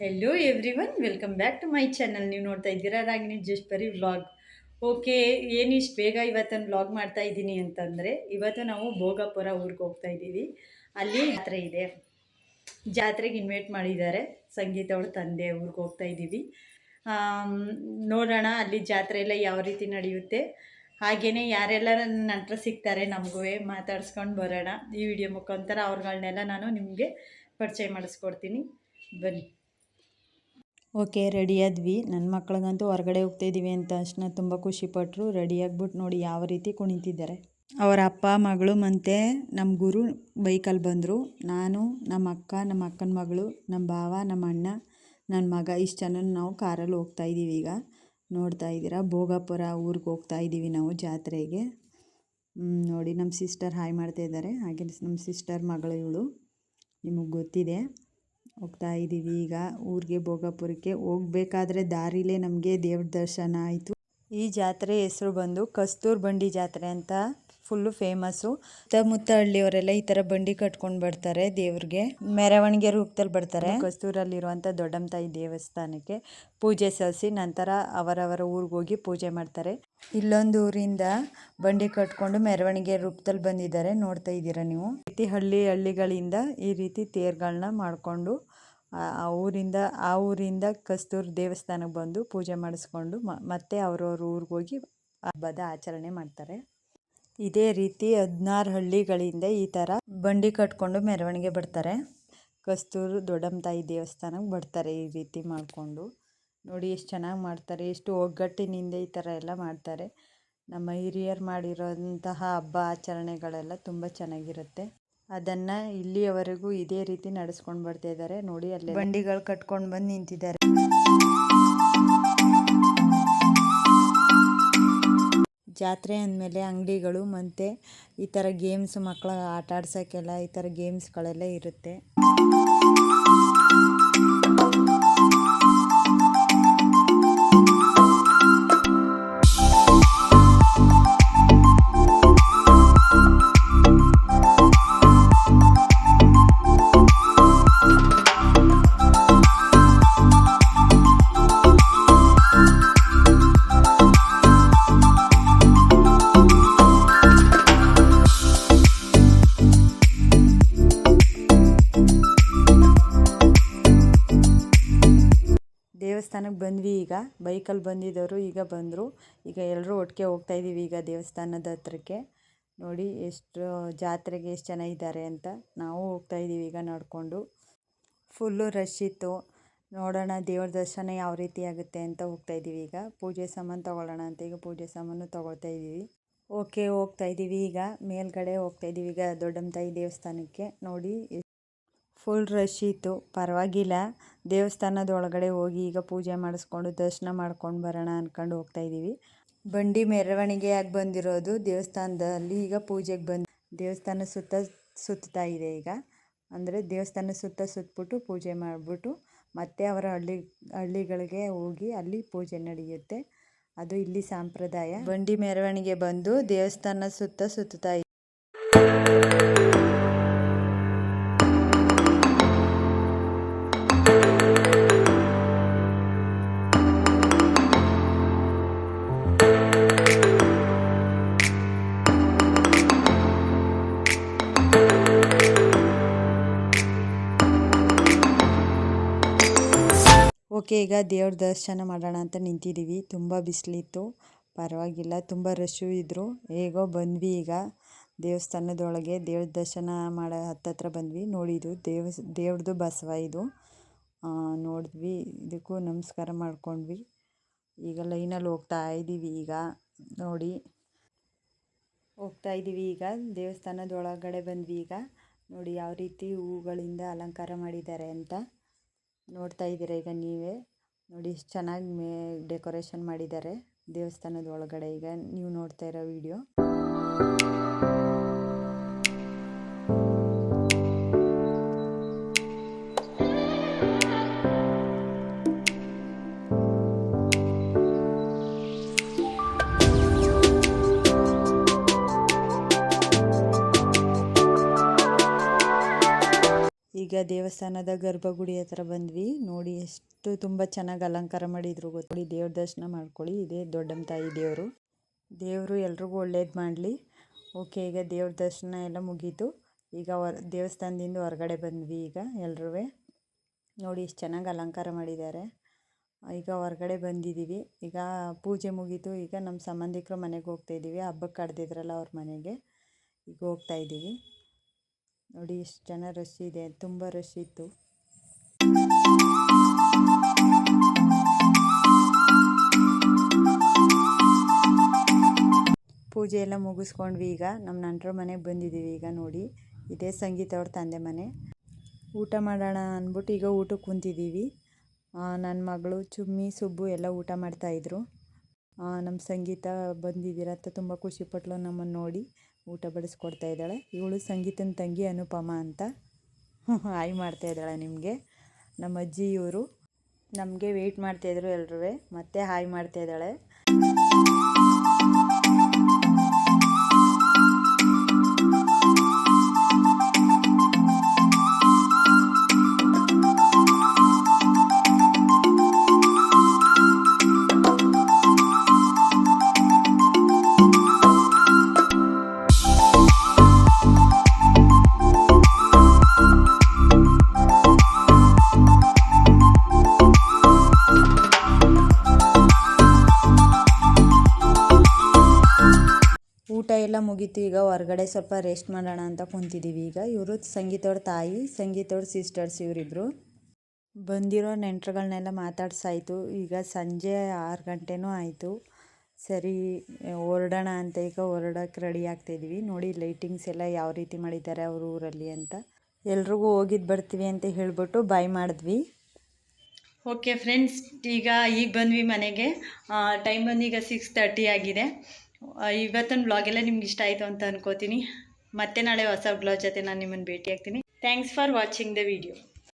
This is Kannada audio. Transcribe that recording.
Hello everyone welcome back to my channel ನೀವು ನೋಡ್ತಾ ಇದ್ದೀರಾ ರಾಗಿಣಿ ಜಸ್ಪರಿ ವ್ಲಾಗ್ ಓಕೆ ಏನು ಇಷ್ಟು ಬೇಗ ಇವತ್ತೊಂದು ವ್ಲಾಗ್ ಮಾಡ್ತಾ ಇದ್ದೀನಿ ಅಂತಂದರೆ, ಇವತ್ತು ನಾವು ಭೋಗಾಪುರ ಊರಿಗೆ ಹೋಗ್ತಾ ಇದ್ದೀವಿ. ಅಲ್ಲಿ ಜಾತ್ರೆ ಇದೆ. ಜಾತ್ರೆಗೆ ಇನ್ವೈಟ್ ಮಾಡಿದ್ದಾರೆ. ಸಂಗೀತ ಅವಳ ತಂದೆ ಊರಿಗೆ ಹೋಗ್ತಾ ಇದ್ದೀವಿ. ನೋಡೋಣ ಅಲ್ಲಿ ಜಾತ್ರೆ ಎಲ್ಲ ಯಾವ ರೀತಿ ನಡೆಯುತ್ತೆ. ಹಾಗೇ ಯಾರೆಲ್ಲ ನನ್ನ ನಂತರ ಸಿಗ್ತಾರೆ ನಮಗೂ ಮಾತಾಡ್ಸ್ಕೊಂಡು ಬರೋಣ. ಈ ವಿಡಿಯೋ ಮುಖಾಂತರ ಅವ್ರುಗಳನ್ನೆಲ್ಲ ನಾನು ನಿಮಗೆ ಪರಿಚಯ ಮಾಡಿಸ್ಕೊಡ್ತೀನಿ. ಬನ್ನಿ. ಓಕೆ, ರೆಡಿ ಆದ್ವಿ. ನನ್ನ ಮಕ್ಳಿಗಂತೂ ಹೊರಗಡೆ ಹೋಗ್ತಾ ಇದ್ದೀವಿ ಅಂತ ತಕ್ಷಣ ತುಂಬ ಖುಷಿಪಟ್ಟರು ರೆಡಿ ಆಗ್ಬಿಟ್ಟು ನೋಡಿ ಯಾವ ರೀತಿ ಕುಣಿತಿದ್ದಾರೆ. ಅವರ ಅಪ್ಪ, ಮಗಳು ಮತ್ತು ನಮ್ಮ ಗುರು ಬೈಕಲ್ಲಿ ಬಂದರು. ನಾನು ನಮ್ಮ ಅಕ್ಕ ನಮ್ಮ ಅಕ್ಕನ ಮಗಳು ನಮ್ಮ ಭಾವ ನಮ್ಮ ಅಣ್ಣ ನನ್ನ ಮಗ, ಇಷ್ಟು ಜನ ನಾವು ಕಾರಲ್ಲಿ ಹೋಗ್ತಾ ಇದ್ದೀವಿ ಈಗ. ನೋಡ್ತಾ ಇದ್ದೀರಾ? ಭೋಗಾಪುರ ಊರಿಗೆ ಹೋಗ್ತಾ ಇದ್ದೀವಿ ನಾವು ಜಾತ್ರೆಗೆ. ನೋಡಿ ನಮ್ಮ ಸಿಸ್ಟರ್ ಹಾಯ್ ಮಾಡ್ತಾ ಇದ್ದಾರೆ. ಹಾಗೆ ನಮ್ಮ ಸಿಸ್ಟರ್ ಮಗಳು ಇವಳು. ನಿಮಗೆ ಗೊತ್ತಿದೆ. ಹೋಗ್ತಾ ಇದ್ದೀವಿ ಈಗ ಊರಿಗೆ ಭೋಗಾಪುರಕ್ಕೆ ಹೋಗ್ಬೇಕಾದ್ರೆ ದಾರಿಲೇ ನಮಗೆ ದೇವ್ರ ದರ್ಶನ ಆಯಿತು. ಈ ಜಾತ್ರೆ ಹೆಸರು ಬಂದು ಕಸ್ತೂರ್ ಬಂಡಿ ಜಾತ್ರೆ ಅಂತ ಫುಲ್ಲು ಫೇಮಸ್ಸು ಸುತ್ತಮುತ್ತ ಹಳ್ಳಿಯವರೆಲ್ಲ ಈ ಥರ ಬಂಡಿ ಕಟ್ಕೊಂಡು ಬರ್ತಾರೆ ದೇವ್ರಿಗೆ. ಮೆರವಣಿಗೆ ರೂಪದಲ್ಲಿ ಬರ್ತಾರೆ. ಕಸ್ತೂರಲ್ಲಿರುವಂಥ ದೊಡ್ಡಮ್ಮ ತಾಯಿ ದೇವಸ್ಥಾನಕ್ಕೆ ಪೂಜೆ ಸಲ್ಲಿಸಿ ನಂತರ ಅವರವರ ಊರಿಗೆ ಹೋಗಿ ಪೂಜೆ ಮಾಡ್ತಾರೆ. ಇಲ್ಲೊಂದು ಊರಿಂದ ಬಂಡಿ ಕಟ್ಕೊಂಡು ಮೆರವಣಿಗೆ ರೂಪದಲ್ಲಿ ಬಂದಿದ್ದಾರೆ. ನೋಡ್ತಾ ಇದ್ದೀರಾ ನೀವು? ರೀತಿ ಹಳ್ಳಿ ಹಳ್ಳಿಗಳಿಂದ ಈ ರೀತಿ ತೇರುಗಳನ್ನ ಮಾಡಿಕೊಂಡು, ಆ ಊರಿಂದ ಆ ಊರಿಂದ ಕಸ್ತೂರು ದೇವಸ್ಥಾನಕ್ಕೆ ಬಂದು ಪೂಜೆ ಮಾಡಿಸ್ಕೊಂಡು ಮತ್ತೆ ಅವ್ರವ್ರ ಊರಿಗೆ ಹೋಗಿ ಹಬ್ಬದ ಆಚರಣೆ ಮಾಡ್ತಾರೆ. ಇದೇ ರೀತಿ ಹದಿನಾರು ಹಳ್ಳಿಗಳಿಂದ ಈ ಥರ ಬಂಡಿ ಕಟ್ಕೊಂಡು ಮೆರವಣಿಗೆ ಬರ್ತಾರೆ. ಕಸ್ತೂರು ದೊಡ್ಡಮ್ಮ ತಾಯಿ ದೇವಸ್ಥಾನಕ್ಕೆ ಬರ್ತಾರೆ ಈ ರೀತಿ ಮಾಡಿಕೊಂಡು. ನೋಡಿ ಎಷ್ಟು ಚೆನ್ನಾಗಿ ಮಾಡ್ತಾರೆ, ಎಷ್ಟು ಒಗ್ಗಟ್ಟಿನಿಂದ ಈ ಥರ ಎಲ್ಲ ಮಾಡ್ತಾರೆ. ನಮ್ಮ ಹಿರಿಯರು ಮಾಡಿರೋಂತಹ ಹಬ್ಬ ಆಚರಣೆಗಳೆಲ್ಲ ತುಂಬ ಚೆನ್ನಾಗಿರುತ್ತೆ. ಅದನ್ನು ಇಲ್ಲಿಯವರೆಗೂ ಇದೇ ರೀತಿ ನಡೆಸ್ಕೊಂಡು ಬರ್ತಾ ಇದ್ದಾರೆ ನೋಡಿ ಅಲ್ಲಿ ಬಂಡಿಗಳು ಕಟ್ಕೊಂಡು ಬಂದು ನಿಂತಿದ್ದಾರೆ. ಜಾತ್ರೆ ಅಂದಮೇಲೆ ಅಂಗಡಿಗಳು ಮತ್ತು ಈ ಥರ ಗೇಮ್ಸ್ ಮಕ್ಕಳ ಆಟ ಆಡ್ಸೋಕ್ಕೆಲ್ಲ ಈ ಥರ ಗೇಮ್ಸ್ಗಳೆಲ್ಲ ಇರುತ್ತೆ. ದೇವಸ್ಥಾನಕ್ಕೆ ಬಂದ್ವಿ ಈಗ. ಬೈಕಲ್ಲಿ ಬಂದಿದ್ದವರು ಈಗ ಬಂದರು. ಈಗ ಎಲ್ಲರೂ ಒಟ್ಟಿಗೆ ಹೋಗ್ತಾ ಇದ್ದೀವಿ ಈಗ ದೇವಸ್ಥಾನದ ಹತ್ರಕ್ಕೆ. ನೋಡಿ ಎಷ್ಟು, ಜಾತ್ರೆಗೆ ಎಷ್ಟು ಜನ ಇದ್ದಾರೆ ಅಂತ ನಾವು ಹೋಗ್ತಾ ಇದ್ದೀವಿ ಈಗ ನಡ್ಕೊಂಡು. ಫುಲ್ಲು ರಶ್ ಇತ್ತು. ನೋಡೋಣ ದೇವ್ರ ದರ್ಶನ ಯಾವ ರೀತಿ ಆಗುತ್ತೆ ಅಂತ ಹೋಗ್ತಾ ಇದ್ದೀವಿ ಈಗ. ಪೂಜೆ ಸಾಮಾನು ತೊಗೊಳ್ಳೋಣ ಅಂತ ಈಗ ಪೂಜೆ ಸಾಮಾನು ತೊಗೊಳ್ತಾ ಇದ್ದೀವಿ ಓಕೆ ಹೋಗ್ತಾ ಇದ್ದೀವಿ ಈಗ. ಮೇಲ್ಗಡೆ ಹೋಗ್ತಾ ಇದ್ದೀವಿ ಈಗ ದೊಡ್ಡಮ್ಮ ತಾಯಿ ದೇವಸ್ಥಾನಕ್ಕೆ. ನೋಡಿ ಫುಲ್ ರಶ್ ಇತ್ತು. ಪರವಾಗಿಲ್ಲ. ದೇವಸ್ಥಾನದ ಒಳಗಡೆ ಹೋಗಿ ಈಗ ಪೂಜೆ ಮಾಡಿಸ್ಕೊಂಡು ದರ್ಶನ ಮಾಡ್ಕೊಂಡು ಬರೋಣ ಅಂದ್ಕೊಂಡು ಹೋಗ್ತಾ ಇದ್ದೀವಿ. ಬಂಡಿ ಮೆರವಣಿಗೆಯಾಗಿ ಬಂದಿರೋದು ದೇವಸ್ಥಾನದಲ್ಲಿ ಈಗ ಪೂಜೆಗೆ ಬಂದು, ದೇವಸ್ಥಾನ ಸುತ್ತ, ಸುತ್ತಾ ಇದೆ ಈಗ. ಅಂದರೆ ದೇವಸ್ಥಾನ ಸುತ್ತ ಸುತ್ತಬಿಟ್ಟು ಪೂಜೆ ಮಾಡಿಬಿಟ್ಟು ಮತ್ತೆ ಅವರ ಹಳ್ಳಿ, ಹಳ್ಳಿಗಳಿಗೆ ಹೋಗಿ ಅಲ್ಲಿ ಪೂಜೆ ನಡೆಯುತ್ತೆ. ಅದು ಇಲ್ಲಿ ಸಂಪ್ರದಾಯ. ಬಂಡಿ ಮೆರವಣಿಗೆ ಬಂದು ದೇವಸ್ಥಾನ ಸುತ್ತ ಸುತ್ತಾ ಓಕೆ, ಈಗ ದೇವ್ರ ದರ್ಶನ ಮಾಡೋಣ ಅಂತ ನಿಂತಿದ್ದೀವಿ ತುಂಬ ಬಿಸಿಲಿತ್ತು. ಪರವಾಗಿಲ್ಲ, ತುಂಬ ರಶ್ಶು ಇದ್ದರು ಹೇಗೋ ಬಂದ್ವಿ ಈಗ. ದೇವಸ್ಥಾನದೊಳಗೆ ದೇವ್ರ ದರ್ಶನ ಮಾಡೋ, ಹತ್ತತ್ರ ಬಂದ್ವಿ. ನೋಡಿದ್ದು ದೇವ ದೇವ್ರದ್ದು ಬಸವ ಇದು. ನೋಡಿದ್ವಿ. ಇದಕ್ಕೂ ನಮಸ್ಕಾರ ಮಾಡ್ಕೊಂಡ್ವಿ. ಈಗ ಲೈನಲ್ಲಿ ಹೋಗ್ತಾ ಇದ್ದೀವಿ ಈಗ. ನೋಡಿ. ಹೋಗ್ತಾ ಇದ್ದೀವಿ ಈಗ. ದೇವಸ್ಥಾನದೊಳಗಡೆ ಬಂದ್ವಿ ಈಗ. ನೋಡಿ, ಯಾವ ರೀತಿ ಹೂಗಳಿಂದ ಅಲಂಕಾರ ಮಾಡಿದ್ದಾರೆ ಅಂತ. ನೋಡ್ತಾ ಇದ್ದೀರಾ ಈಗ ನೀವೇ? ನೋಡಿ ಎಷ್ಟು ಚೆನ್ನಾಗಿ ಮೇ ಡೆಕೋರೇಷನ್ ಮಾಡಿದ್ದಾರೆ ದೇವಸ್ಥಾನದ ಒಳಗಡೆ ಈಗ ನೀವು ನೋಡ್ತಾ ಇರೋ ವಿಡಿಯೋ ದೇವಸ್ಥಾನದ ಗರ್ಭಗುಡಿ ಹತ್ರ ಬಂದ್ವಿ. ನೋಡಿ ಎಷ್ಟು ತುಂಬ ಚೆನ್ನಾಗಿ ಅಲಂಕಾರ ಮಾಡಿದ್ರು ಗೊತ್ತಿ ದೇವ್ರ ದರ್ಶನ ಮಾಡ್ಕೊಳ್ಳಿ. ಇದೇ ದೊಡ್ಡಮ್ಮ ತಾಯಿ ದೇವರು. ದೇವರು ಎಲ್ರಿಗೂ ಒಳ್ಳೇದು ಮಾಡಲಿ. ಓಕೆ, ಈಗ ದೇವ್ರ ದರ್ಶನ ಎಲ್ಲ ಮುಗೀತು. ಈಗ ಹೊರ ದೇವಸ್ಥಾನದಿಂದ ಹೊರಗಡೆ ಬಂದ್ವಿ ಈಗ ಎಲ್ಲರೂ ನೋಡಿ ಎಷ್ಟು ಚೆನ್ನಾಗಿ ಅಲಂಕಾರ ಮಾಡಿದ್ದಾರೆ ಈಗ ಹೊರಗಡೆ ಬಂದಿದ್ದೀವಿ ಈಗ ಪೂಜೆ ಮುಗೀತು. ಈಗ ನಮ್ಮ ಸಂಬಂಧಿಕರು ಮನೆಗೆ ಹೋಗ್ತಾಯಿದ್ದೀವಿ ಹಬ್ಬಕ್ಕೆ ಕಡ್ದಿದ್ರಲ್ಲ ಅವ್ರ ಮನೆಗೆ. ಈಗ ಹೋಗ್ತಾ ಇದ್ದೀವಿ ನೋಡಿ, ಎಷ್ಟು ಜನ ರಶ್ ಇದೆ, ತುಂಬ ರಶ್ ಇತ್ತು. ಪೂಜೆ ಎಲ್ಲ ಮುಗಿಸ್ಕೊಂಡ್ವಿ ಈಗ. ನಮ್ಮ ನಂಟರ ಮನೆಗೆ ಬಂದಿದ್ದೀವಿ ಈಗ ನೋಡಿ. ಇದೇ ಸಂಗೀತ ಅವ್ರ ತಂದೆ ಮನೆ. ಊಟ ಮಾಡೋಣ ಅಂದ್ಬಿಟ್ಟು ಈಗ ಊಟಕ್ಕೆ ಕುಂತಿದ್ದೀವಿ ನನ್ನ ಮಗಳು, ಚುಮ್ಮಿ, ಸುಬ್ಬು ಎಲ್ಲ ಊಟ ಮಾಡ್ತಾಯಿದ್ರು ನಮ್ಮ ಸಂಗೀತ ಬಂದಿದ್ದೀರ ಅಂತ ತುಂಬ ಖುಷಿಪಟ್ಲು ನಮ್ಮನ್ನು ನೋಡಿ. ಊಟ ಬಡಿಸ್ಕೊಡ್ತಾ ಇದ್ದಾಳೆ. ಇವಳು ಸಂಗೀತನ ತಂಗಿ ಅನುಪಮ ಅಂತ. ಹಾಯ್ ಮಾಡ್ತಾ ಇದ್ದಾಳೆ ನಿಮಗೆ. ನಮ್ಮ ಅಜ್ಜಿ ಇವರು. ನಮಗೆ ವೆಯ್ಟ್ ಮಾಡ್ತಾಯಿದ್ರು ಎಲ್ಲರೂ ಮತ್ತೆ ಹಾಯ್ ಮಾಡ್ತಾ ಇದ್ದಾಳೆ. ಎಲ್ಲ ಮುಗೀತು, ಈಗ ಹೊರಗಡೆ ಸ್ವಲ್ಪ ರೆಸ್ಟ್ ಮಾಡೋಣ ಅಂತ ಕುಂತಿದ್ದೀವಿ ಈಗ ಇವರು ಸಂಗೀತವ್ರ ತಾಯಿ ಸಂಗೀತವ್ರ ಸಿಸ್ಟರ್ಸ್ ಇವರಿಬ್ಬರು ಬಂದಿರೋ ನೆಂಟರುಗಳನ್ನೆಲ್ಲ ಮಾತಾಡ್ಸಾಯಿತು. ಈಗ ಸಂಜೆ ಆರು ಗಂಟೆನೂ ಆಯಿತು. ಸರಿ, ಹೊರಡೋಣ ಅಂತ ಈಗ ಹೊರಡೋಕ್ಕೆ ರೆಡಿ ಆಗ್ತಾಯಿದ್ದೀವಿ ನೋಡಿ ಲೈಟಿಂಗ್ಸ್ ಎಲ್ಲ ಯಾವ ರೀತಿ ಮಾಡಿದ್ದಾರೆ ಅವ್ರ ಊರಲ್ಲಿ ಅಂತ. ಎಲ್ರಿಗೂ ಹೋಗಿದ್ದು ಬರ್ತೀವಿ ಅಂತ ಹೇಳಿಬಿಟ್ಟು ಬೈ ಮಾಡಿದ್ವಿ. ಓಕೆ ಫ್ರೆಂಡ್ಸ್ ಈಗ ಈಗ ಬಂದ್ವಿ ಮನೆಗೆ. ಟೈಮ್ ಬಂದು ಈಗ ಸಿಕ್ಸ್ ತರ್ಟಿ ಆಗಿದೆ. ಇವತ್ತಿನ ಬ್ಲಾಗ್ ಎಲ್ಲ ನಿಮ್ಗೆ ಇಷ್ಟ ಆಯಿತು ಅಂತ ಅನ್ಕೋತೀನಿ. ಮತ್ತೆ ನಾಳೆ ಹೊಸ ಬ್ಲಾಗ್ ಜೊತೆ ನಾನು ನಿಮ್ಮನ್ನು ಭೇಟಿ ಆಗ್ತೀನಿ thanks for watching the video